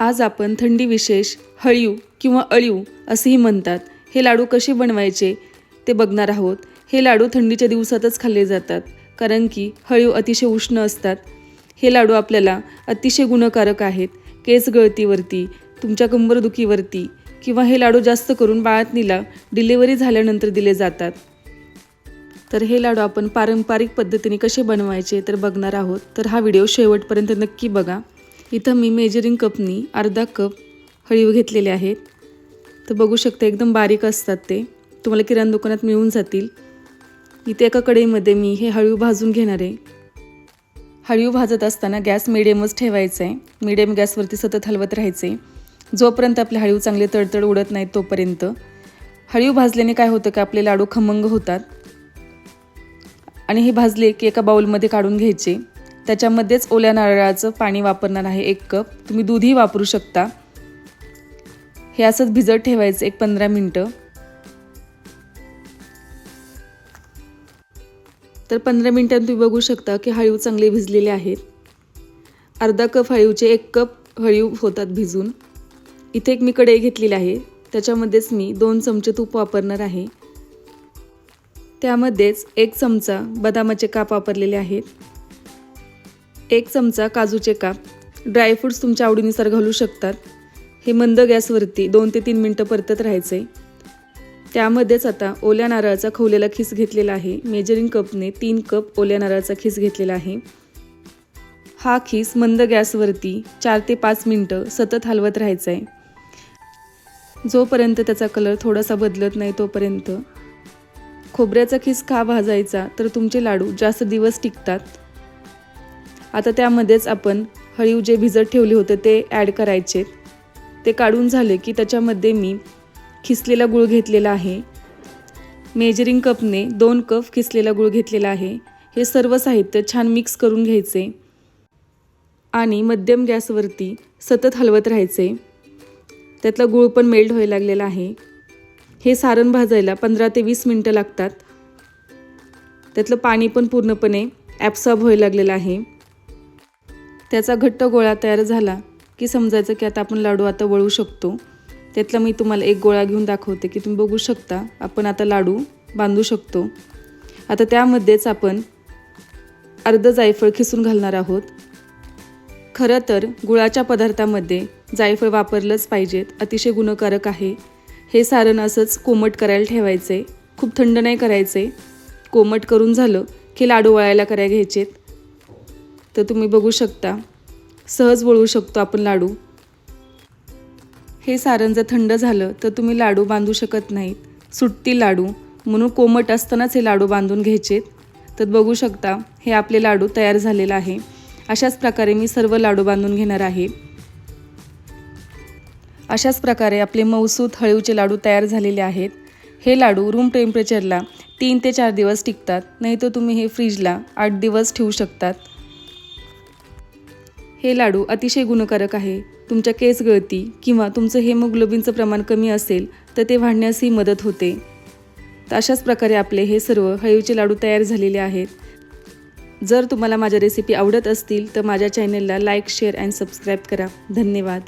आज आपण थंडी विशेष हळीव किंवा अळीव असेही म्हणतात. हे लाडू कसे बनवायचे ते बघणार आहोत. हे लाडू थंडीच्या दिवसातच खाल्ले जातात कारण की हळीव अतिशय उष्ण असतात. हे लाडू आपल्याला अतिशय गुणकारक आहेत. केस गळतीवरती तुमच्या कंबरदुखीवरती किंवा हे लाडू जास्त करून बाळातनीला डिलिव्हरी झाल्यानंतर दिले जातात. तर हे लाडू आपण पारंपरिक पद्धतीने कसे बनवायचे तर बघणार आहोत. तर हा व्हिडिओ शेवटपर्यंत नक्की बघा. इथं मी मेजरिंग कपनी अर्धा कप हळीव घेतलेले आहेत. तर बघू शकता एकदम बारीक असतात ते. तुम्हाला किराणा दुकानात मिळून जातील. इथे एका कढईमध्ये मी हे हळीव भाजून घेणार आहे. हळीव भाजत असताना गॅस मिडियमच ठेवायचा आहे. मिडियम गॅसवरती सतत हलवत राहायचे जोपर्यंत आपले हळीव चांगले तडतड उडत नाहीत तोपर्यंत. हळीव भाजल्याने काय होतं की आपले लाडू खमंग होतात. आणि हे भाजले की एका बाउलमध्ये काढून घ्यायचे. त्याच्यामध्येच ओल्या नारळाचं पाणी वापरणार आहे एक कप. तुम्ही दूधही वापरू शकता. हे असंच भिजत ठेवायचं एक पंधरा मिनटं. तर पंधरा मिनटांत तुम्ही बघू शकता की हळीव चांगले भिजलेले आहेत. अर्धा कप हळीवचे एक कप हळीव होतात भिजून. इथे एक मी कढई घेतलेली आहे. त्याच्यामध्येच मी दोन चमचे तूप वापरणार आहे. त्यामध्येच एक चमचा बदामाचे काप वापरलेले आहेत. एक चमचा काजूचे काप ड्रायफ्रूट्स तुमच्या आवडीनुसार घालू शकतात. हे मंद गॅसवरती दोन ते तीन मिनटं परतत राहायचं आहे त्यामध्येच आता ओल्या नारळाचा खवलेला खिस घेतलेला आहे. मेजरिंग कपने तीन कप ओल्या नारळाचा खिस घेतलेला आहे. हा खिस मंद गॅसवरती चार ते पाच मिनटं सतत हलवत राहायचा आहे जोपर्यंत त्याचा कलर थोडासा बदलत नाही तोपर्यंत खोबऱ्याचा खिस का भाजायचा तर तुमचे लाडू जास्त दिवस टिकतात. आता त्यामध्येच आपण हळीव जे भिजत ठेवले होते ते ॲड करायचे. ते काढून झाले की त्याच्यामध्ये मी खिसलेला गूळ घेतलेला आहे. मेजरिंग कपने दोन कप खिसलेला गूळ घेतलेला आहे. हे सर्व साहित्य छान मिक्स करून घ्यायचे. आणि मध्यम गॅसवरती सतत हलवत राहायचे. त्यातला गूळ पण मेल्ट व्हायला लागलेला आहे. हे सारण भाजायला पंधरा ते वीस मिनटं लागतात. त्यातलं पाणी पण पूर्णपणे ॲप्सॉब व्हायला लागलेलं आहे. त्याचा घट्ट गोळा तयार झाला की समजायचं की आता आपण लाडू आता वळू शकतो. त्यातला मी तुम्हाला एक गोळा घेऊन दाखवते की तुम्ही बघू शकता आपण आता लाडू बांधू शकतो. आता त्यामध्येच आपण अर्ध जायफळ खिसून घालणार आहोत. खरं तर गुळाच्या पदार्थामध्ये जायफळ वापरलंच पाहिजेत अतिशय गुणकारक आहे. हे सारण असंच कोमट करायला ठेवायचे खूप थंड नाही करायचे कोमट करून झालं की लाडू वळायला करायला घ्यायचेत. तर तुम्ही बघू शकता. सहज वळवू शकतो आपण लाडू. हे सारण जर थंड झालं तर तुम्ही लाडू बांधू शकत नाहीत. सुट्टी लाडू म्हणून कोमट असतानाच हे लाडू बांधून घ्यायचेत. तर बघू शकता हे आपले लाडू तयार झालेलं आहे. अशाच प्रकारे मी सर्व लाडू बांधून घेणार आहे. अशाच प्रकारे आपले मौसूत हळूचे लाडू तयार झालेले आहेत. हे लाडू रूम टेम्परेचरला तीन ते चार दिवस टिकतात. नाही तर तुम्ही हे फ्रीजला आठ दिवस ठेवू शकतात. हे लाडू अतिशय गुणकारक आहे. तुमच्या केस गळती किंवा तुमचं हेमोग्लोबिनचं प्रमाण कमी असेल तर ते वाढण्यासही मदत होते. तर अशाच प्रकारे आपले हे सर्व हळूचे लाडू तयार झालेले आहेत. जर तुम्हाला माझ्या रेसिपी आवडत असतील तर माझ्या चॅनलला लाईक शेअर अँड सबस्क्राईब करा. धन्यवाद.